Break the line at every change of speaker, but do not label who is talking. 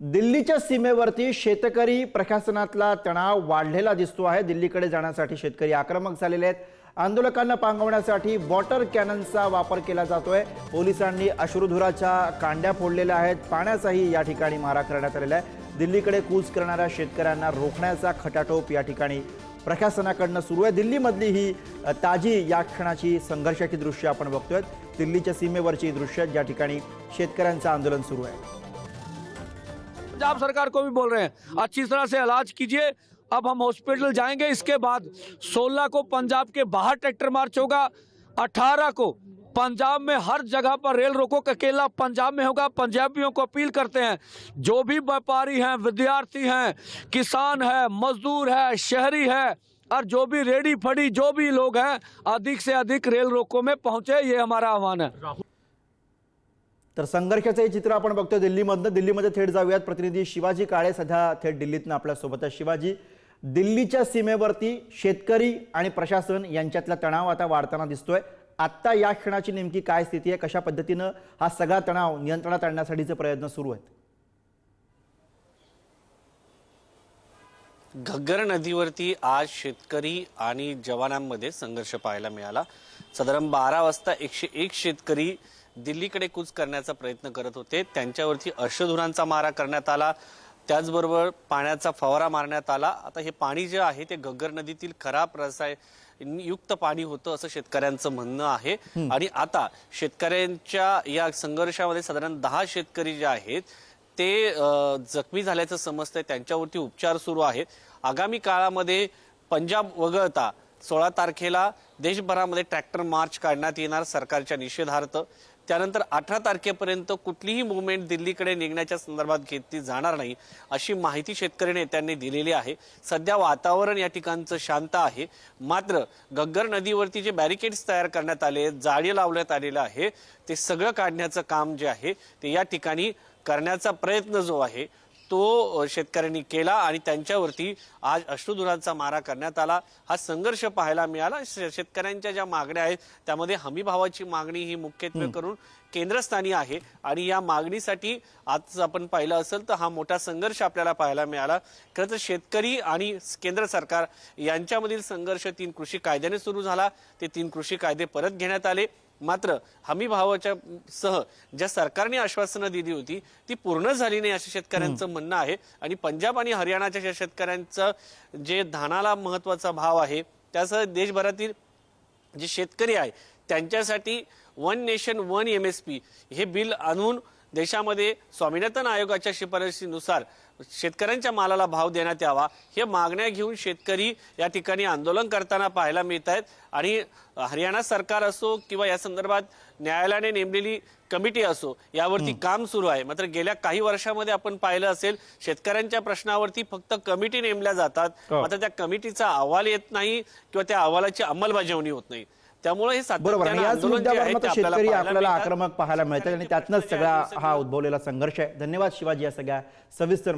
दिल्लीच्या सीमेवरती शेतकरी प्रशासनातला तणाव वाढलेला दिसतो आहे. दिल्लीकडे जाण्यासाठी शेतकरी आक्रमक झालेले आहेत. आंदोलकांना पांगवण्यासाठी वॉटर कॅननचा वापर केला जातोय. पोलिसांनी अश्रुधुराच्या कांड्या फोडलेल्या आहेत. पाण्याचाही या ठिकाणी मारा करण्यात आलेला आहे. दिल्लीकडे कूच करणाऱ्या शेतकऱ्यांना रोखण्याचा खटाटोप या ठिकाणी प्रशासनाकडनं सुरू आहे. दिल्लीमधली ही ताजी या क्षणाची संघर्षाची दृश्य आपण बघतोय. दिल्लीच्या सीमेवरची दृश्य ज्या ठिकाणी शेतकऱ्यांचं आंदोलन सुरू आहे.
पंजाब सरकार को भी बोल रहे हैं। अच्छी तरह से इलाज कीजिए। अब हम हॉस्पिटल जाएँगे। इसके बाद 16 को पंजाब के बाहर ट्रैक्टर मार्च होगा। 18 को पंजाब में हर जगह पर रेल रोको। अकेला पंजाब में होगा। पंजाबियों को अपील करते हैं। जो भी व्यापारी हैं, विद्यार्थी हैं, किसान है, मजदूर है, शहरी है, और जो भी रेडी फड़ी, जो भी लोग हैं, अधिक से अधिक रेल रोको में पहुँचे। ये हमारा आह्वान है।
तर संघर्षाचं हे चित्र आपण बघतोय दिल्लीमधनं. दिल्लीमध्ये थेट जाऊयात. प्रतिनिधी शिवाजी काळे सध्या थेट दिल्लीतनं आपल्यासोबत आहे शिवाजी दिल्लीच्या सीमेवरती शेतकरी आणि प्रशासन यांच्यातला तणाव आता वाढताना दिसतोय. आत्ता या क्षणाची नेमकी काय स्थिती आहे? कशा पद्धतीनं हा सगळा तणाव नियंत्रणात आणण्यासाठीचे प्रयत्न सुरू आहेत?
घग्गर नदीवरती आज शेतकरी आणि जवानांमध्ये संघर्ष पाहायला मिळाला. साधारण बारा वाजता एकशे एक शेतकरी दिल्लीकडे कूच करण्याचा प्रयत्न करत होते. त्यांच्यावरती अश्वधुरांचा मारा करण्यात आला. त्याचबरोबर पाण्याचा फवारा मारण्यात आला. आता हे पाणी जे आहे ते घग्गर नदीतील खराब रसाय युक्त पाणी होतं असं शेतकऱ्यांचं म्हणणं आहे. आणि आता शेतकऱ्यांच्या या संघर्षामध्ये साधारण दहा शेतकरी जे आहेत ते जखमी झाल्याचं समजतंय. त्यांच्यावरती उपचार सुरू आहेत. आगामी काळामध्ये पंजाब वगळता सोळा तारखेला देशभरामध्ये ट्रॅक्टर मार्च काढण्यात येणार सरकारच्या निषेधार्थ. त्यानंतर अठरा तारखेपर्यंत कुठलीही मुवमेंट दिल्लीकडे निघण्याच्या संदर्भात घेतली जाणार नाही अशी माहिती शेतकरी नेत्यांनी दिलेली आहे. सध्या वातावरण या ठिकाणचं शांत आहे. मात्र गग्गर नदीवरती जे बॅरिकेड्स तयार करण्यात आले आहेत, जाळी लावण्यात आलेलं आहे ते सगळं काढण्याचं काम जे आहे ते या ठिकाणी करण्याचा प्रयत्न जो आहे तो शेतकऱ्यांनी केला आणि त्यांच्यावरती आज अश्रुधुरांचा मारा करण्यात आला. हा संघर्ष पाहायला मिळाला. शेतकऱ्यांच्या ज्या मागण्या आहेत त्यामध्ये हमी भावाची मागणी ही मुख्यत्वे करून केंद्रस्थानी आहे आणि या मागणीसाठी आज आपण पाहिलं असेल तर हा मोठा संघर्ष आपल्याला पाहायला मिळाला. खरं तर शेतकरी आणि केंद्र सरकार यांच्यामधील संघर्ष तीन कृषी कायद्याने सुरू झाला. ते तीन कृषी कायदे परत घेण्यात आले. मात्र हमी भावाच्या सह ज्या सरकारने आश्वासनं दिली होती ती पूर्ण झाली नाही असं शेतकऱ्यांचं म्हणणं आहे. आणि पंजाब आणि हरियाणाच्या ज्या शेतकऱ्यांचं जे धानाला महत्त्वाचा भाव आहे त्यासह देशभरातील जे शेतकरी आहे त्यांच्यासाठी one nation one M S P हे बिल आणून देशामध्ये स्वामीनाथन आयोगाच्या शिफारशीनुसार शेतकऱ्यांच्या मालाला भाव देण्यात यावा हे मागण्या घेऊन शेतकरी या ठिकाणी आंदोलन करताना पाहायला मिळत आहेत आणि हरियाणा सरकार असो किंवा या संदर्भात न्यायालयाने नेमलेली कमिटी असो यावरती काम सुरू आहे. मात्र गेल्या काही वर्षामध्ये आपण पाहिलं असेल शेतकऱ्यांच्या प्रश्नावरती फक्त कमिटी नेमल्या जातात.
हो.
मात्र त्या कमिटीचा अहवाल येत नाही किंवा त्या अहवालाची अंमलबजावणी होत नाही. त्यामुळे हे
बरोबर. आणि याच मुद्द्यावर शेतकरी
पाहायला
आपल्याला. आक्रमक पाहायला मिळतात आणि त्यातनंच सगळा हा उद्भवलेला संघर्ष आहे. धन्यवाद शिवाजी या सगळ्या सविस्तर